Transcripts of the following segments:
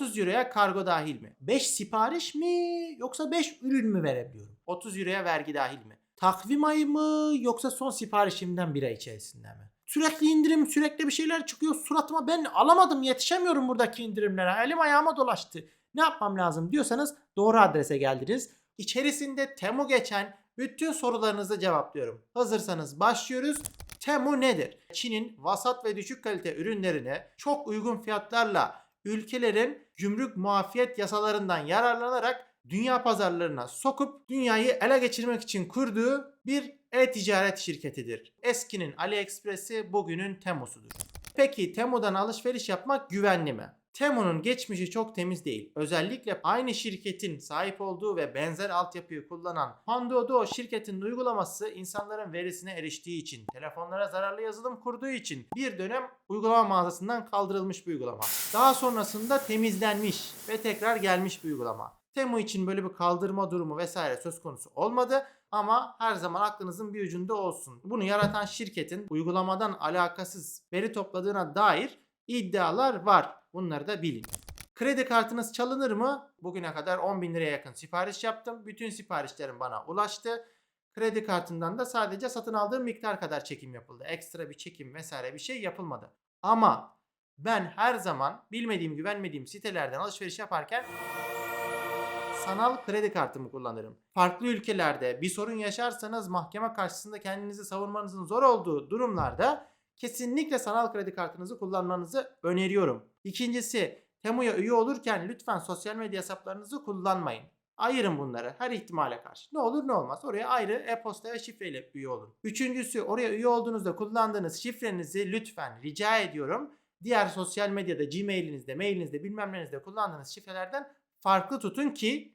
30 euroya kargo dahil mi? 5 sipariş mi yoksa 5 ürün mü verebiliyorum? 30 euroya vergi dahil mi? Takvim ayı mı yoksa son siparişimden bir ay içerisinde mi? Sürekli indirim, sürekli bir şeyler çıkıyor suratıma. Ben alamadım, yetişemiyorum buradaki indirimlere. Elim ayağıma dolaştı. Ne yapmam lazım diyorsanız doğru adrese geldiniz. İçerisinde Temu geçen bütün sorularınızı cevaplıyorum. Hazırsanız başlıyoruz. Temu nedir? Çin'in vasat ve düşük kalite ürünlerine çok uygun fiyatlarla ülkelerin gümrük muafiyet yasalarından yararlanarak dünya pazarlarına sokup dünyayı ele geçirmek için kurduğu bir e-ticaret şirketidir. Eskinin AliExpress'i bugünün Temu'sudur. Peki Temu'dan alışveriş yapmak güvenli mi? Temu'nun geçmişi çok temiz değil. Özellikle aynı şirketin sahip olduğu ve benzer altyapıyı kullanan Pandodo şirketinin uygulaması insanların verisine eriştiği için, telefonlara zararlı yazılım kurduğu için bir dönem uygulama mağazasından kaldırılmış bir uygulama. Daha sonrasında temizlenmiş ve tekrar gelmiş bir uygulama. Temu için böyle bir kaldırma durumu vesaire söz konusu olmadı ama her zaman aklınızın bir ucunda olsun. Bunu yaratan şirketin uygulamadan alakasız veri topladığına dair iddialar var. Bunları da bilin. Kredi kartınız çalınır mı? Bugüne kadar 10 bin liraya yakın sipariş yaptım. Bütün siparişlerim bana ulaştı. Kredi kartından da sadece satın aldığım miktar kadar çekim yapıldı. Ekstra bir çekim vesaire bir şey yapılmadı. Ama ben her zaman bilmediğim, güvenmediğim sitelerden alışveriş yaparken sanal kredi kartımı kullanırım. Farklı ülkelerde bir sorun yaşarsanız mahkeme karşısında kendinizi savunmanızın zor olduğu durumlarda kesinlikle sanal kredi kartınızı kullanmanızı öneriyorum. İkincisi Temu'ya üye olurken lütfen sosyal medya hesaplarınızı kullanmayın. Ayırın bunları her ihtimale karşı. Ne olur ne olmaz. Oraya ayrı e-posta ve şifreyle üye olun. Üçüncüsü oraya üye olduğunuzda kullandığınız şifrenizi lütfen rica ediyorum. Diğer sosyal medyada Gmail'inizde, mailinizde bilmem nenizde kullandığınız şifrelerden farklı tutun ki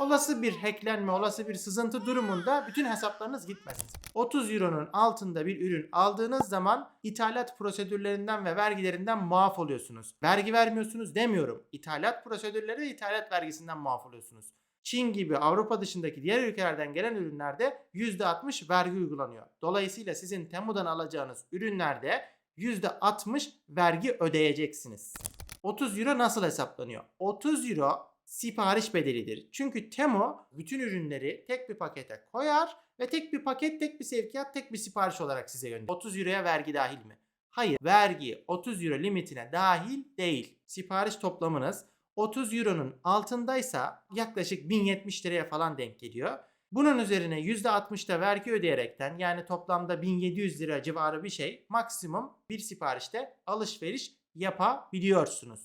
olası bir hacklenme, olası bir sızıntı durumunda bütün hesaplarınız gitmesin. 30 euronun altında bir ürün aldığınız zaman ithalat prosedürlerinden ve vergilerinden muaf oluyorsunuz. Vergi vermiyorsunuz demiyorum. İthalat prosedürleri ve ithalat vergisinden muaf oluyorsunuz. Çin gibi Avrupa dışındaki diğer ülkelerden gelen ürünlerde %60 vergi uygulanıyor. Dolayısıyla sizin Temu'dan alacağınız ürünlerde %60 vergi ödeyeceksiniz. 30 euro nasıl hesaplanıyor? 30 euro sipariş bedelidir. Çünkü Temu bütün ürünleri tek bir pakete koyar ve tek bir paket, tek bir sevkiyat, tek bir sipariş olarak size gönderir. 30 euroya vergi dahil mi? Hayır. Vergi 30 euro limitine dahil değil. Sipariş toplamınız 30 euronun altındaysa yaklaşık 1070 liraya falan denk geliyor. Bunun üzerine %60'da vergi ödeyerekten yani toplamda 1700 lira civarı bir şey maksimum bir siparişte alışveriş yapabiliyorsunuz.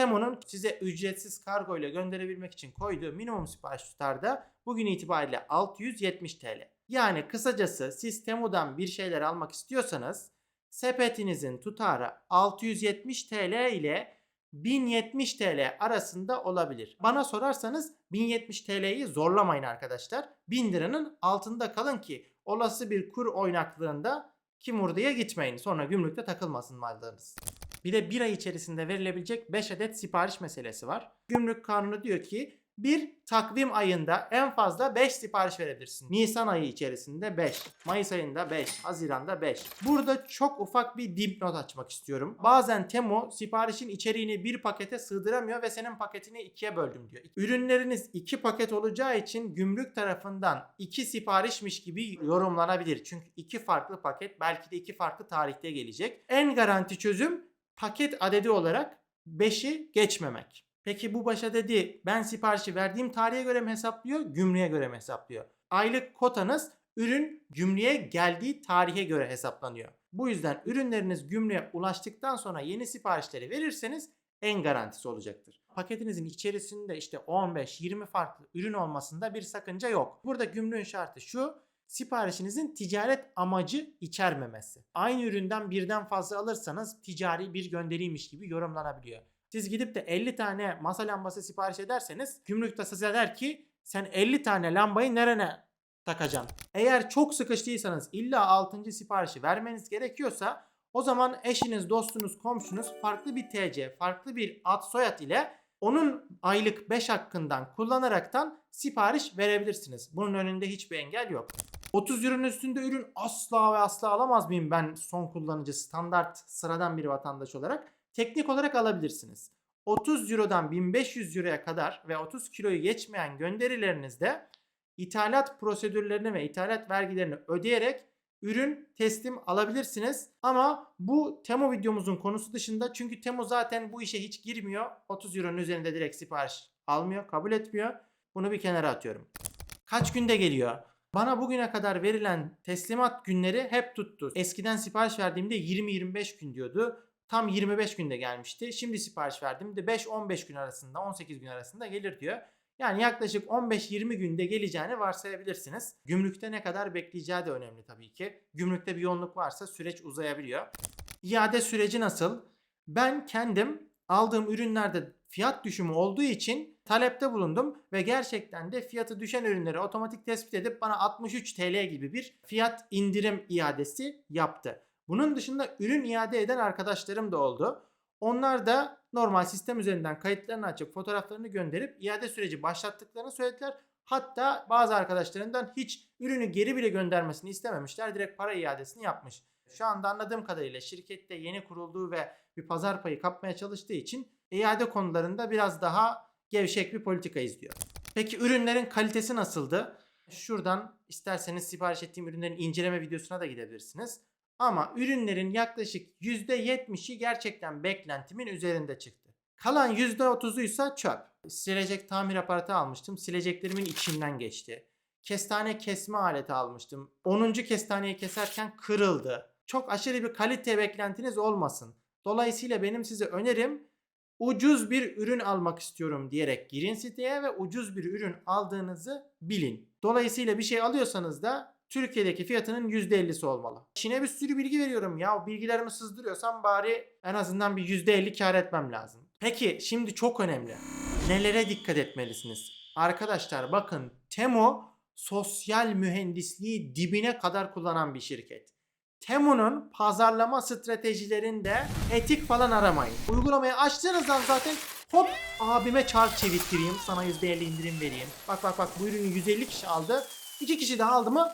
Temu'nun size ücretsiz kargo ile gönderebilmek için koyduğu minimum sipariş tutarda bugün itibariyle 670 TL. Yani kısacası siz Temu'dan bir şeyler almak istiyorsanız sepetinizin tutarı 670 TL ile 1070 TL arasında olabilir. Bana sorarsanız 1070 TL'yi zorlamayın arkadaşlar. 1000 liranın altında kalın ki olası bir kur oynaklığında kim oraya gitmeyin. Sonra gümrükte takılmasın mallarınız. Bir de bir ay içerisinde verilebilecek 5 adet sipariş meselesi var. Gümrük kanunu diyor ki bir takvim ayında en fazla 5 sipariş verebilirsin. Nisan ayı içerisinde 5, Mayıs ayında 5, Haziran'da 5. Burada çok ufak bir dipnot açmak istiyorum. Bazen Temu siparişin içeriğini bir pakete sığdıramıyor ve senin paketini ikiye böldüm diyor. Ürünleriniz iki paket olacağı için gümrük tarafından iki siparişmiş gibi yorumlanabilir. Çünkü iki farklı paket belki de iki farklı tarihte gelecek. En garanti çözüm paket adedi olarak 5'i geçmemek. Peki bu baş adedi ben siparişi verdiğim tarihe göre mi hesaplıyor, gümrüğe göre mi hesaplıyor? Aylık kotanız ürün gümrüğe geldiği tarihe göre hesaplanıyor. Bu yüzden ürünleriniz gümrüğe ulaştıktan sonra yeni siparişleri verirseniz en garantisi olacaktır. Paketinizin içerisinde işte 15-20 farklı ürün olmasında bir sakınca yok. Burada gümrüğün şartı şu siparişinizin ticaret amacı içermemesi. Aynı üründen birden fazla alırsanız ticari bir gönderiymiş gibi yorumlanabiliyor. Siz gidip de 50 tane masa lambası sipariş ederseniz gümrük de size der ki sen 50 tane lambayı nerene takacaksın? Eğer çok sıkıştıysanız illa 6. siparişi vermeniz gerekiyorsa o zaman eşiniz, dostunuz, komşunuz farklı bir TC, farklı bir ad soyad ile onun aylık 5 hakkından kullanaraktan sipariş verebilirsiniz. Bunun önünde hiçbir engel yok. 30 euronun üstünde ürün asla ve asla alamaz mıyım ben son kullanıcı standart sıradan bir vatandaş olarak? teknik olarak alabilirsiniz. 30 Euro'dan 1500 Euro'ya kadar ve 30 kiloyu geçmeyen gönderilerinizde ithalat prosedürlerini ve ithalat vergilerini ödeyerek ürün teslim alabilirsiniz. Ama bu Temo videomuzun konusu dışında çünkü Temo zaten bu işe hiç girmiyor. 30 Euro'nun üzerinde direkt sipariş almıyor, kabul etmiyor. Bunu bir kenara atıyorum. Kaç günde geliyor? Bana bugüne kadar verilen teslimat günleri hep tuttu. Eskiden sipariş verdiğimde 20-25 gün diyordu. Tam 25 günde gelmişti. Şimdi sipariş verdiğimde 5-15 gün arasında, 18 gün arasında gelir diyor. Yani yaklaşık 15-20 günde geleceğini varsayabilirsiniz. Gümrükte ne kadar bekleyeceği de önemli tabii ki. Gümrükte bir yoğunluk varsa süreç uzayabiliyor. İade süreci nasıl? Ben kendim aldığım ürünlerde fiyat düşümü olduğu için talepte bulundum ve gerçekten de fiyatı düşen ürünleri otomatik tespit edip bana 63 TL gibi bir fiyat indirim iadesi yaptı. Bunun dışında ürün iade eden arkadaşlarım da oldu. Onlar da normal sistem üzerinden kayıtlarını açıp fotoğraflarını gönderip iade süreci başlattıklarını söylediler. Hatta bazı arkadaşlarından hiç ürünü geri bile göndermesini istememişler. Direkt para iadesini yapmış. Şu anda anladığım kadarıyla şirkette yeni kurulduğu ve bir pazar payı kapmaya çalıştığı için iade konularında biraz daha gevşek bir politika izliyor. Peki ürünlerin kalitesi nasıldı? Şuradan isterseniz sipariş ettiğim ürünlerin inceleme videosuna da gidebilirsiniz. Ama ürünlerin yaklaşık %70'i gerçekten beklentimin üzerinde çıktı. Kalan %30'uysa çöp. Silecek tamir aparatı almıştım. Sileceklerimin içinden geçti. Kestane kesme aleti almıştım. 10. kestaneyi keserken kırıldı. Çok aşırı bir kalite beklentiniz olmasın. Dolayısıyla benim size önerim ucuz bir ürün almak istiyorum diyerek girin siteye ve ucuz bir ürün aldığınızı bilin. Dolayısıyla bir şey alıyorsanız da Türkiye'deki fiyatının %50'si olmalı. Çin'e bir sürü bilgi veriyorum ya. Bilgilerimi sızdırıyorsam bari en azından bir %50 kar etmem lazım. Peki şimdi çok önemli. Nelere dikkat etmelisiniz? Arkadaşlar bakın Temo sosyal mühendisliği dibine kadar kullanan bir şirket. Temu'nun pazarlama stratejilerinde etik falan aramayın. Uygulamayı açtığınızdan zaten hop abime çark çevirttireyim sana %50 indirim vereyim. Bak bak bak bu ürünü 150 kişi aldı. 2 kişi daha aldı mı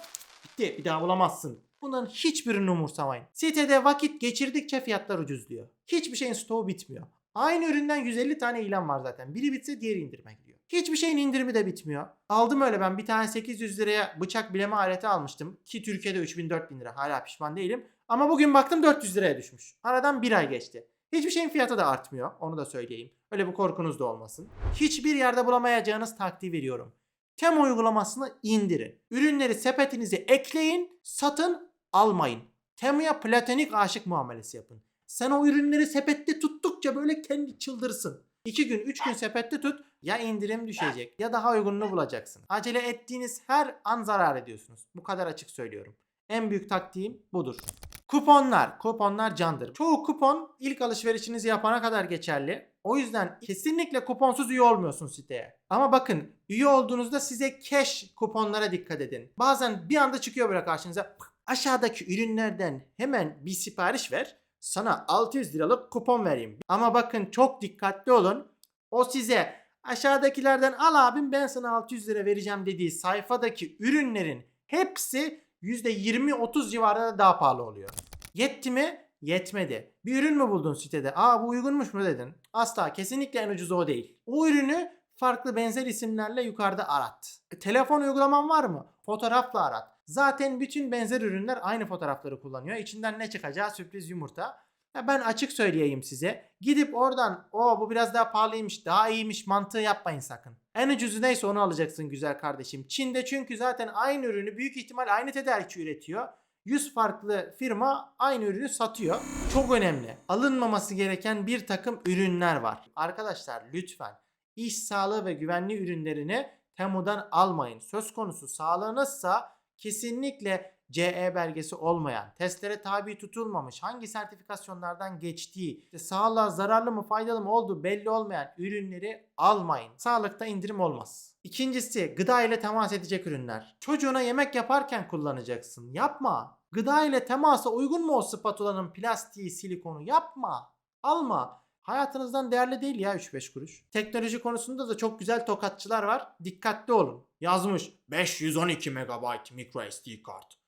bitti bir daha bulamazsın. Bunların hiçbirini umursamayın. Sitede vakit geçirdikçe fiyatlar ucuzluyor. Hiçbir şeyin stoğu bitmiyor. Aynı üründen 150 tane ilan var zaten. Biri bitse diğeri indirime. Hiçbir şeyin indirimi de bitmiyor. Aldım öyle ben bir tane 800 liraya bıçak bileme aleti almıştım. Ki Türkiye'de 3000-4000 lira. Hala pişman değilim. Ama bugün baktım 400 liraya düşmüş. Aradan bir ay geçti. Hiçbir şeyin fiyatı da artmıyor. Onu da söyleyeyim. Öyle bir korkunuz da olmasın. Hiçbir yerde bulamayacağınız taktiği veriyorum. Temo uygulamasını indirin. Ürünleri sepetinize ekleyin, satın almayın. Temo'ya platonik aşık muamelesi yapın. Sen o ürünleri sepette tuttukça böyle kendi çıldırsın. 2 gün 3 gün sepette tut ya indirim düşecek ya daha uygununu bulacaksın. Acele ettiğiniz her an zarar ediyorsunuz. Bu kadar açık söylüyorum. En büyük taktiğim budur. Kuponlar. Kuponlar candır. Çoğu kupon ilk alışverişinizi yapana kadar geçerli. O yüzden kesinlikle kuponsuz üye olmuyorsun siteye. Ama bakın üye olduğunuzda size cash kuponlara dikkat edin. Bazen bir anda çıkıyor böyle karşınıza. Aşağıdaki ürünlerden hemen bir sipariş ver. Sana 600 liralık kupon vereyim. Ama bakın çok dikkatli olun. O size aşağıdakilerden al abim ben sana 600 lira vereceğim dediği sayfadaki ürünlerin hepsi %20-30 civarında daha pahalı oluyor. Yetti mi? Yetmedi. Bir ürün mü buldun sitede? Aa bu uygunmuş mu dedin? Asla kesinlikle en ucuz o değil. O ürünü farklı benzer isimlerle yukarıda arat. E, telefon uygulaman var mı? Fotoğrafla arat. Zaten bütün benzer ürünler aynı fotoğrafları kullanıyor. İçinden ne çıkacağı sürpriz yumurta. Ya ben açık söyleyeyim size. Gidip oradan o bu biraz daha pahalıymış daha iyiymiş mantığı yapmayın sakın. En ucuzu neyse onu alacaksın güzel kardeşim. Çin'de çünkü zaten aynı ürünü büyük ihtimal aynı tedarikçi üretiyor. 100 farklı firma aynı ürünü satıyor. Çok önemli. Alınmaması gereken bir takım ürünler var. Arkadaşlar lütfen iş sağlığı ve güvenliği ürünlerini Temu'dan almayın. Söz konusu sağlığınızsa kesinlikle CE belgesi olmayan, testlere tabi tutulmamış, hangi sertifikasyonlardan geçtiği, işte sağlığa zararlı mı faydalı mı olduğu belli olmayan ürünleri almayın. Sağlıkta indirim olmaz. İkincisi gıda ile temas edecek ürünler. Çocuğuna yemek yaparken kullanacaksın. Yapma. Gıda ile temasa uygun mu o spatulanın plastiği, silikonu? Yapma. Alma. Hayatınızdan değerli değil ya 3-5 kuruş. Teknoloji konusunda da çok güzel tokatçılar var. Dikkatli olun. Yazmış 512 MB micro SD kart.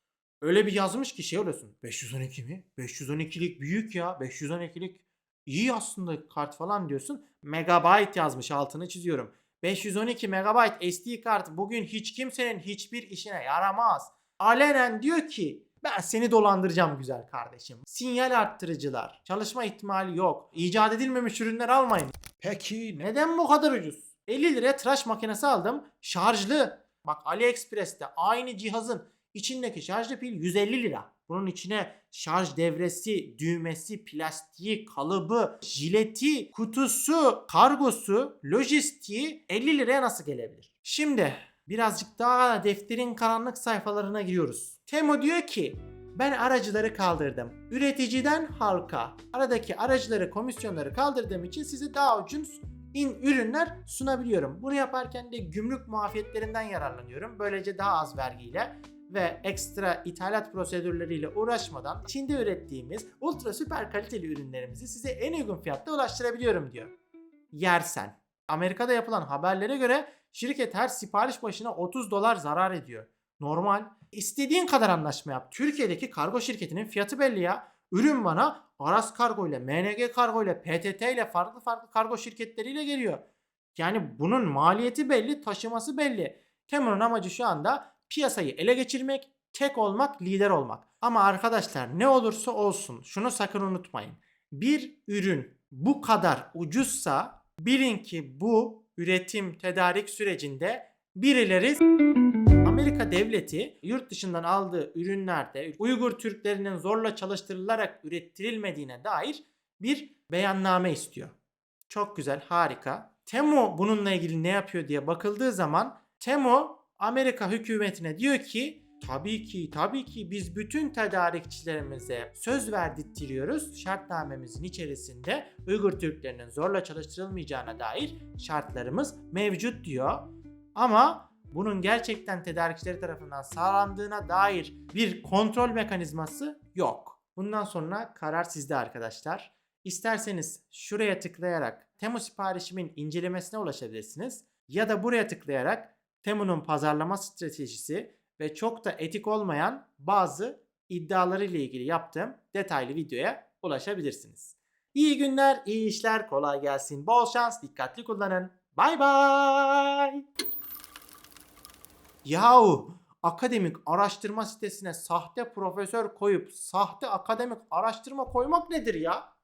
Öyle bir yazmış ki şey oluyorsun. 512 mi? 512'lik büyük ya. 512'lik iyi aslında kart falan diyorsun. Megabyte yazmış altını çiziyorum. 512 megabayt SD kart bugün hiç kimsenin hiçbir işine yaramaz. Alenen diyor ki ben seni dolandıracağım güzel kardeşim. Sinyal arttırıcılar. Çalışma ihtimali yok. İcat edilmemiş ürünler almayın. Peki neden bu kadar ucuz? 50 liraya tıraş makinesi aldım. Şarjlı. Bak AliExpress'te aynı cihazın içindeki şarjlı pil 150 lira. Bunun içine şarj devresi, düğmesi, plastiği, kalıbı, jileti, kutusu, kargosu, lojistiği 50 liraya nasıl gelebilir? Şimdi birazcık daha defterin karanlık sayfalarına giriyoruz. Temo diyor ki ben aracıları kaldırdım. Üreticiden halka. Aradaki aracıları, komisyonları kaldırdığım için size daha ucuz in ürünler sunabiliyorum. Bunu yaparken de gümrük muafiyetlerinden yararlanıyorum. Böylece daha az vergiyle ve ekstra ithalat prosedürleriyle uğraşmadan Çin'de ürettiğimiz ultra süper kaliteli ürünlerimizi size en uygun fiyatta ulaştırabiliyorum diyor. Yersen. Amerika'da yapılan haberlere göre şirket her sipariş başına 30 dolar zarar ediyor. Normal. İstediğin kadar anlaşma yap. Türkiye'deki kargo şirketinin fiyatı belli ya. Ürün bana Aras Kargo ile, MNG Kargo ile, PTT ile farklı farklı kargo şirketleriyle geliyor. Yani bunun maliyeti belli, taşıması belli. Temu'nun amacı şu anda piyasayı ele geçirmek, tek olmak, lider olmak. Ama arkadaşlar ne olursa olsun şunu sakın unutmayın. Bir ürün bu kadar ucuzsa bilin ki bu üretim tedarik sürecinde birileri Amerika devleti yurt dışından aldığı ürünlerde Uygur Türklerinin zorla çalıştırılarak ürettirilmediğine dair bir beyanname istiyor. Çok güzel, harika. Temu bununla ilgili ne yapıyor diye bakıldığı zaman Temu Amerika hükümetine diyor ki tabii ki tabii ki biz bütün tedarikçilerimize söz verdirtiyoruz. Şartnamemizin içerisinde Uygur Türklerinin zorla çalıştırılmayacağına dair şartlarımız mevcut diyor. Ama bunun gerçekten tedarikçileri tarafından sağlandığına dair bir kontrol mekanizması yok. Bundan sonra karar sizde arkadaşlar. İsterseniz şuraya tıklayarak Temu siparişimin incelemesine ulaşabilirsiniz. Ya da buraya tıklayarak Temu'nun pazarlama stratejisi ve çok da etik olmayan bazı iddiaları ile ilgili yaptığım detaylı videoya ulaşabilirsiniz. İyi günler, iyi işler, kolay gelsin, bol şans, dikkatli kullanın. Bay bay. Yahu akademik araştırma sitesine sahte profesör koyup sahte akademik araştırma koymak nedir ya?